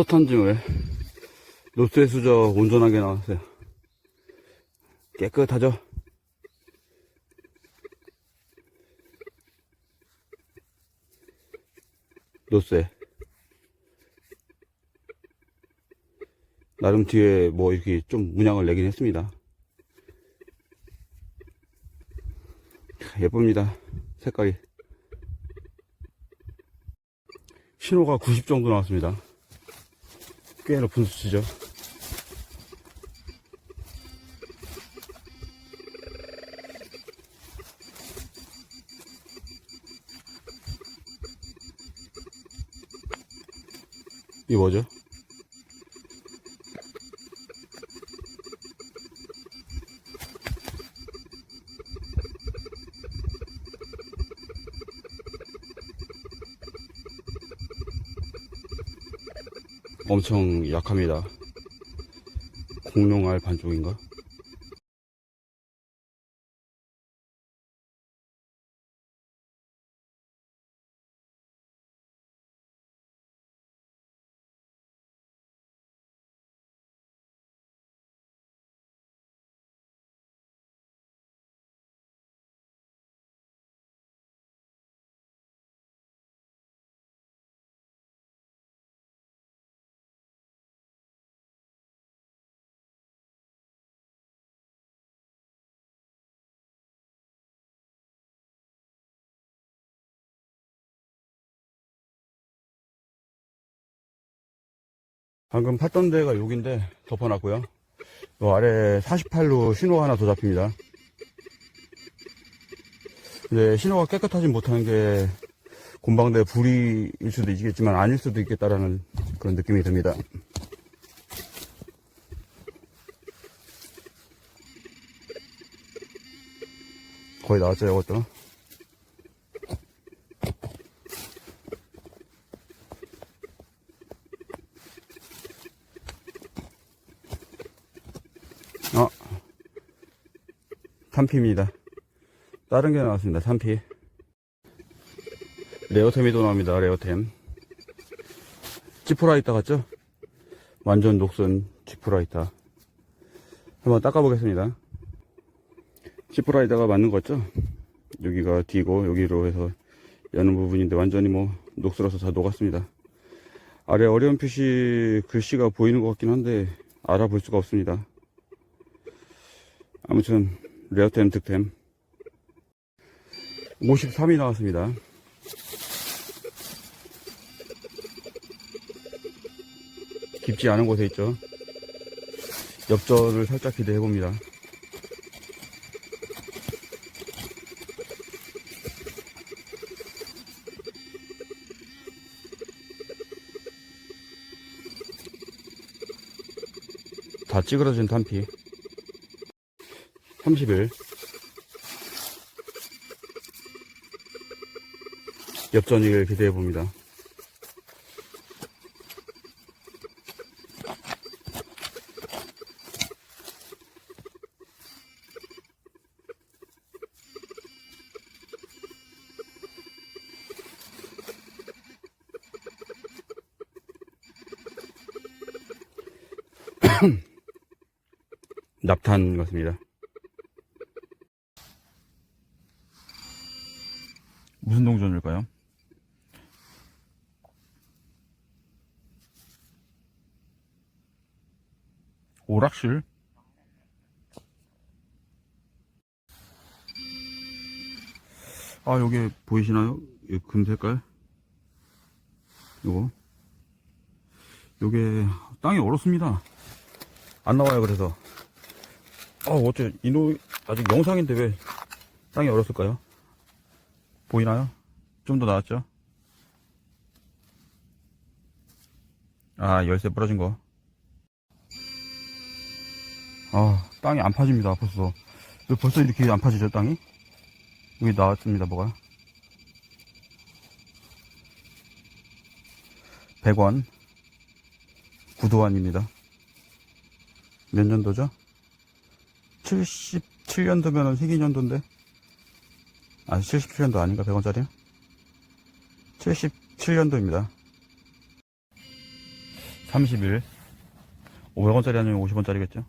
첫 턴징을 노스의 수저 온전하게 나왔어요. 깨끗하죠? 노스에. 나름 뒤에 뭐 이렇게 좀 문양을 내긴 했습니다. 예쁩니다. 색깔이. 신호가 90 정도 나왔습니다. 꽤 높은 수치죠. 이 뭐죠? 엄청 약합니다. 공룡알 반쪽인가? 방금 팠던 데가 여긴데 덮어놨고요. 요 아래 48로 신호 하나 더 잡힙니다. 근데 신호가 깨끗하진 못하는 게 곤방대 불이일 수도 있겠지만 아닐 수도 있겠다라는 그런 느낌이 듭니다. 거의 나왔죠, 이것도. 3피입니다. 다른 게 나왔습니다. 3피. 레어템이 또 나옵니다. 레어템. 지프라이터 같죠? 완전 녹슨 지프라이터. 한번 닦아보겠습니다. 지프라이터가 맞는 거 같죠? 여기가 D고 여기로 해서 여는 부분인데 완전히 뭐 녹슬어서 다 녹았습니다. 아래 어려운 표시 글씨가 보이는 것 같긴 한데 알아볼 수가 없습니다. 아무튼 레어템 득템. 53이 나왔습니다. 깊지 않은 곳에 있죠. 엽전을 살짝 기대해 봅니다. 다 찌그러진 탄피 30일 엽전이를 기대해 봅니다. 납탄 같습니다. 무슨 동전일까요? 오락실? 아, 여기 보이시나요? 이 금색깔? 요거. 요게 땅이 얼었습니다. 안 나와요, 그래서. 아, 어째, 이노, 아직 영상인데 왜 땅이 얼었을까요? 보이나요? 좀 더 나왔죠? 아, 열쇠 부러진 거. 아, 땅이 안 파집니다, 벌써. 왜 벌써 이렇게 안 파지죠, 땅이? 여기 나왔습니다, 뭐가. 100원. 구도환입니다. 몇 년도죠? 77년도면은 희귀년도인데. 아, 77년도 아닌가? 100원짜리? 77년도입니다. 30일 500원짜리 아니면 50원짜리겠죠?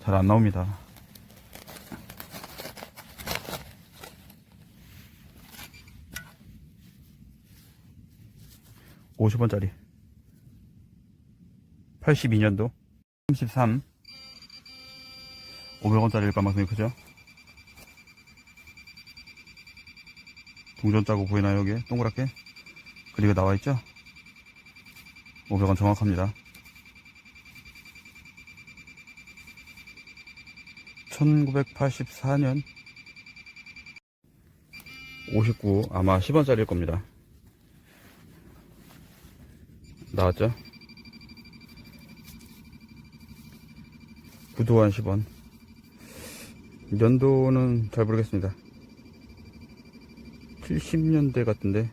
잘 안 나옵니다. 오십 원짜리. 82년도. 33 500원짜리일 가능성이 크죠? 동전 짜고 보이나요 여기에? 동그랗게? 그리고 나와있죠? 500원 정확합니다. 1984년. 59 아마 10원짜리일 겁니다 나왔죠? 구도한 10원 연도는 잘 모르겠습니다. 70년대 같은데.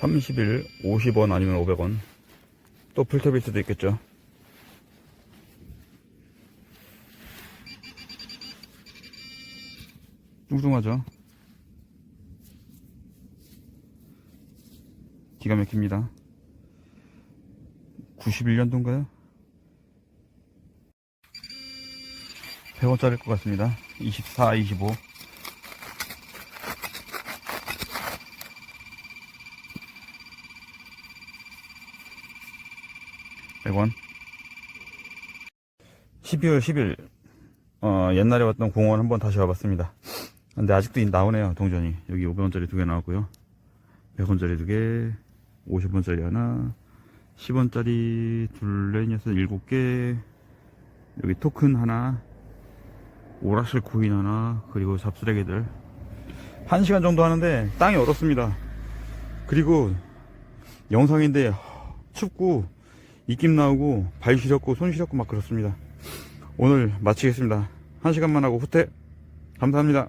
30일 50원 아니면 500원. 또 풀탭일 수도 있겠죠? 뚱뚱하죠 기가 막힙니다. 91년도인가요? 100원짜리일 것 같습니다. 24, 25 100원. 12월 10일 어, 옛날에 왔던 공원 한번 다시 와봤습니다. 근데 아직도 나오네요 동전이. 여기 500원짜리 두 개 나왔고요. 100원짜리 두개 50원짜리 하나 10원짜리 둘레 녀석 7개 여기 토큰 하나 오락실 코인 하나 그리고 잡쓰레기들. 1시간 정도 하는데 땅이 얼었습니다. 그리고 영상인데 춥고 입김 나오고 발 시렸고 손 시렸고 막 그렇습니다. 오늘 마치겠습니다. 1시간만 하고 후퇴. 감사합니다